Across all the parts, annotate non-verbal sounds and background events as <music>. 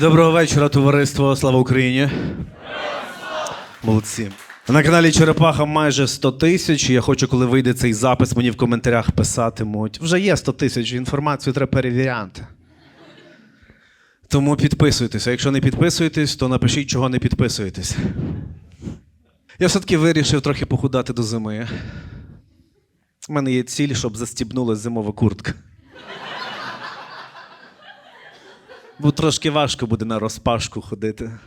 Доброго вечора, товариство. Слава Україні. Молодці. На каналі Черепаха майже 100 тисяч. Я хочу, коли вийде цей запис, мені в коментарях писатимуть. Вже є 100 тисяч, інформацію треба перевіряти. Тому підписуйтеся. Якщо не підписуєтесь, то напишіть, чого не підписуєтесь. Я все-таки вирішив трохи похудати до зими. У мене є ціль, щоб застібнулася зимова куртка. Бо трошки важко буде на розпашку ходити.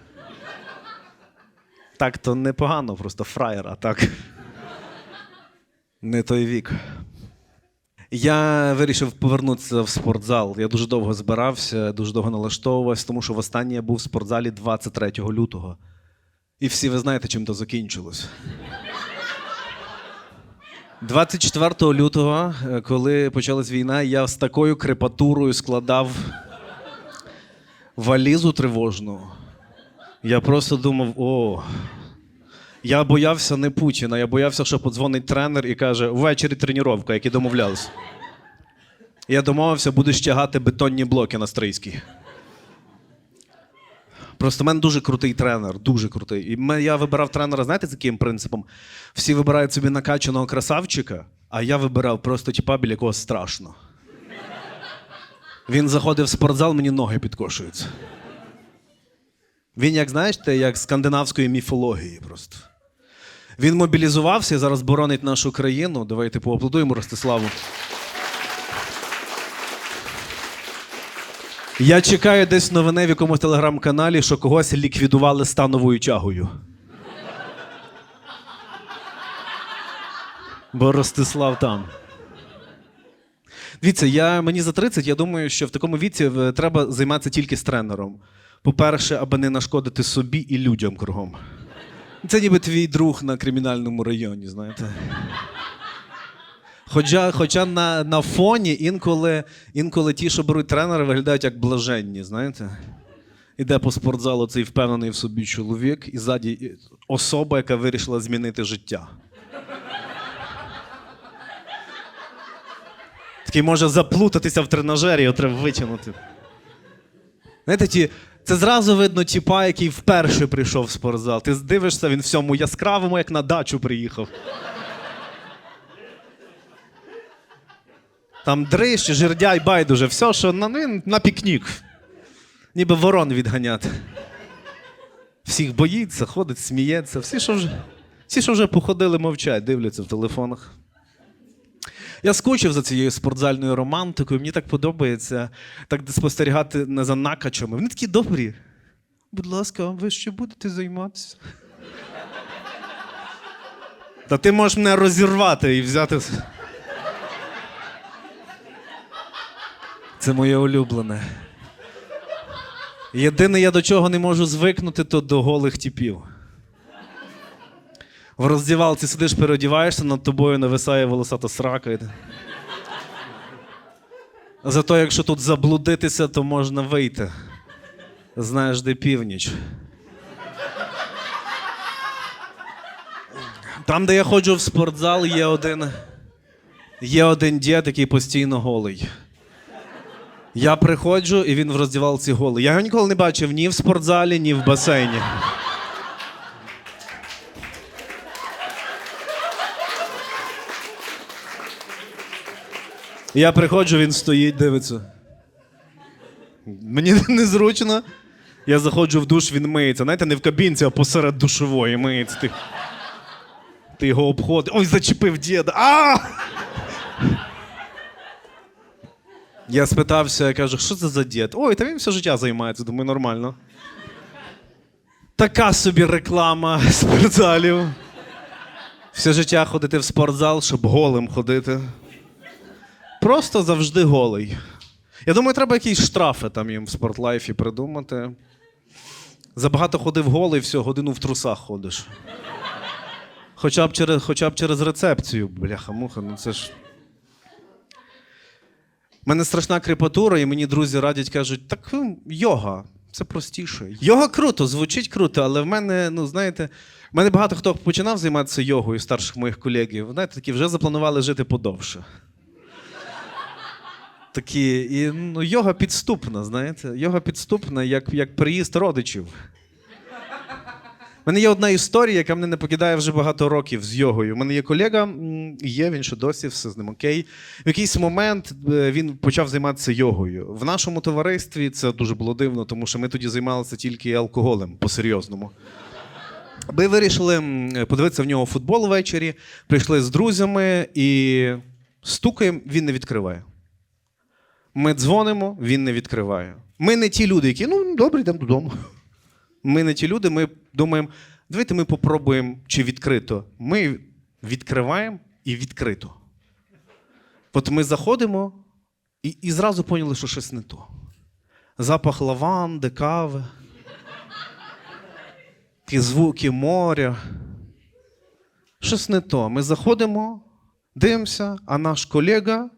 Так то непогано, просто фраєр, а так. Не той вік. Я вирішив повернутися в спортзал. Я дуже довго збирався, дуже довго налаштовувався, тому що востаннє я був в спортзалі 23 лютого. І всі ви знаєте, чим то закінчилось. 24 лютого, е, коли почалась війна, я з такою крепатурою складав валізу тривожну. Я просто думав: о. Я боявся не Путіна, я боявся, що подзвонить тренер і каже: ввечері тренування, як і домовлялися. Я домовився, будеш тягати бетонні блоки на стрийській. Просто в мене дуже крутий тренер, дуже крутий. І я вибирав тренера, знаєте, з яким принципом? Всі вибирають собі накачаного красавчика, а я вибирав просто типа, біля якого страшно. Він заходив в спортзал, мені ноги підкошуються. Він, як знаєте, як скандинавської міфології просто. Він мобілізувався і зараз боронить нашу країну. Давайте поаплодуємо Ростиславу. Я чекаю десь новини в якомусь телеграм-каналі, що когось ліквідували становою тягою. Бо Ростислав там. Дивіться, я, мені за 30, я думаю, що в такому віці е, треба займатися тільки з тренером. По-перше, аби не нашкодити собі і людям кругом. Це ніби твій друг на кримінальному районі, знаєте. Хоча, хоча на, на фоні інколи, інколи ті, що беруть тренери, виглядають як блаженні, знаєте. Іде по спортзалу цей впевнений в собі чоловік, і ззаді особа, яка вирішила змінити життя. Такий може заплутатися в тренажері, його треба витягнути. Знаєте, ті, це зразу видно тіпа, який вперше прийшов в спортзал. Ти дивишся, він всьому яскравому, як на дачу приїхав. Там дрищ, жердяй, байдуже, все, що на, ну, на пікнік. Ніби ворон відганяти. Всіх боїться, ходить, сміється. Всі, що вже, всі, що вже походили, мовчать, дивляться в телефонах. Я скучив за цією спортзальною романтикою. Мені так подобається так спостерігати не за накачами. Вони такі добрі. Будь ласка, а ви ще будете займатися? Та ти можеш мене розірвати і взяти. Це моє улюблене. Єдине, я до чого не можу звикнути, то до голих тіпів. В роздівалці сидиш, переодіваєшся, над тобою нависає волосата срака. Зато якщо тут заблудитися, то можна вийти. Знаєш, де північ. Там, де я ходжу в спортзал, є один, є один дід, який постійно голий. Я приходжу, і він в роздівалці голий. Я його ніколи не бачив ні в спортзалі, ні в басейні. Я приходжу, він стоїть, дивиться. Мені <laughs> незручно. Я заходжу в душ, він миється. Знаєте, не в кабінці, а посеред душової миється. Ти, ти його обходиш. Ой, зачепив діда. А! Я спитався, я кажу, що це за дід? Ой, та він все життя займається, думаю, нормально. Така собі реклама спортзалів. Все життя ходити в спортзал, щоб голим ходити. Просто завжди голий. Я думаю, треба якісь штрафи там їм в спортлайфі придумати. Забагато ходив голий, все, годину в трусах ходиш. Хоча б через, хоча б через рецепцію, бляха-муха, ну це ж. У мене страшна крепатура, і мені друзі радять, кажуть, так ну, йога, це простіше. Йога круто, звучить круто, але в мене, ну знаєте, в мене багато хто починав займатися йогою старших моїх колегів. Знаєте, такі вже запланували жити подовше. Такі, і ну, йога підступна, знаєте. Йога підступна, як, як приїзд родичів. У мене є одна історія, яка мене не покидає вже багато років з йогою. У мене є колега, є він ще досі, все з ним окей. В якийсь момент е, він почав займатися йогою. В нашому товаристві це дуже було дивно, тому що ми тоді займалися тільки алкоголем по-серйозному. Ми вирішили подивитися в нього футбол ввечері, прийшли з друзями і стукаємо, він не відкриває. Ми дзвонимо, він не відкриває. Ми не ті люди, які ну добре, йдемо додому. Ми не ті люди, ми думаємо, давайте ми попробуємо, чи відкрито. Ми відкриваємо і відкрито. От ми заходимо і, і зразу поняли, що щось не то. Запах лаванди, кави, ті звуки моря. Щось не то. Ми заходимо, дивимося, а наш колега,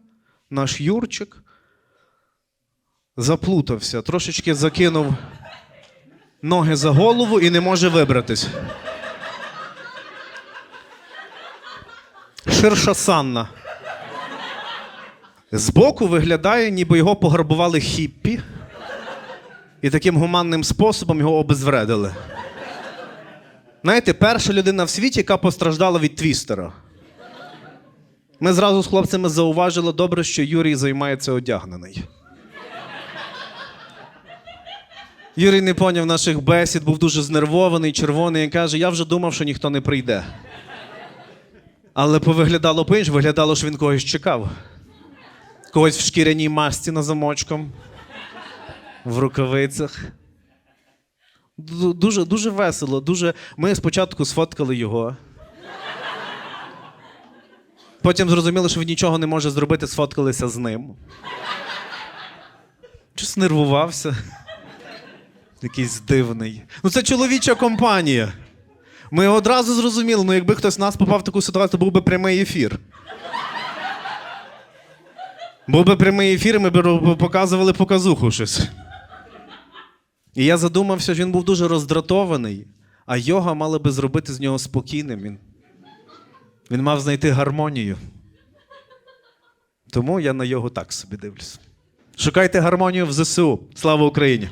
наш Юрчик, заплутався, трошечки закинув ноги за голову і не може вибратись. Ширша Санна. Збоку виглядає, ніби його пограбували хіппі, і таким гуманним способом його обезвредили. Знаєте, перша людина в світі, яка постраждала від твістера. Ми зразу з хлопцями зауважили добре, що Юрій займається одягнений. Юрій не поняв наших бесід, був дуже знервований, червоний і каже: я вже думав, що ніхто не прийде. Але повиглядало по-іншому, виглядало, що він когось чекав. Когось в шкіряній масці на замочком, в рукавицях. Дуже, дуже весело. Дуже... Ми спочатку сфоткали його. Потім зрозуміли, що він нічого не може зробити, сфоткалися з ним. Щось нервувався. Якийсь дивний. Ну, це чоловіча компанія. Ми одразу зрозуміли, ну якби хтось з нас попав в таку ситуацію, то був би прямий ефір. Був би прямий ефір, і ми б показували показуху щось. І я задумався, що він був дуже роздратований, а йога мала би зробити з нього спокійним. Він, він мав знайти гармонію. Тому я на його так собі дивлюсь. Шукайте гармонію в ЗСУ. Слава Україні!